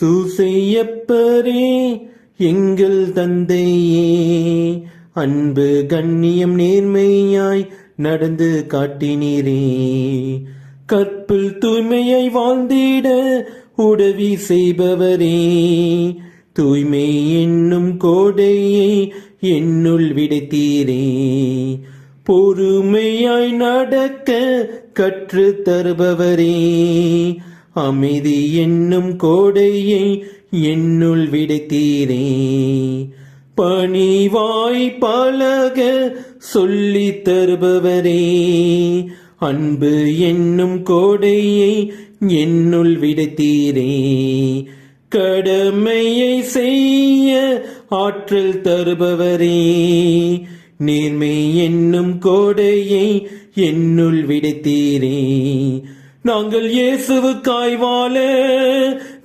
சூசையப்பரே எங்கள் தந்தையே. அன்பு கண்ணியம் நேர்மையாய் நடந்து காட்டினீரே. கற்பில் தூய்மையை வாழ்ந்திட உதவி செய்பவரே. தூய்மை என்னும் கோடையை என்னுள் விடைத்தீரே. பொறுமையாய் நடக்க கற்று தருபவரே. அமைதி என்னும் கோடையை என்னுள் விடைத்தீரே. பணிவாய் பழக சொல்லி தருபவரே. அன்பு என்னும் கோடையை என்னுள் விடைத்தீரே. கடமையை செய்ய ஆற்றல் தருபவரே. நேர்மை என்னும் கோடையை என்னுள் விடைத்தீரே. நாங்கள் இயேசுவுக்காய் வாழ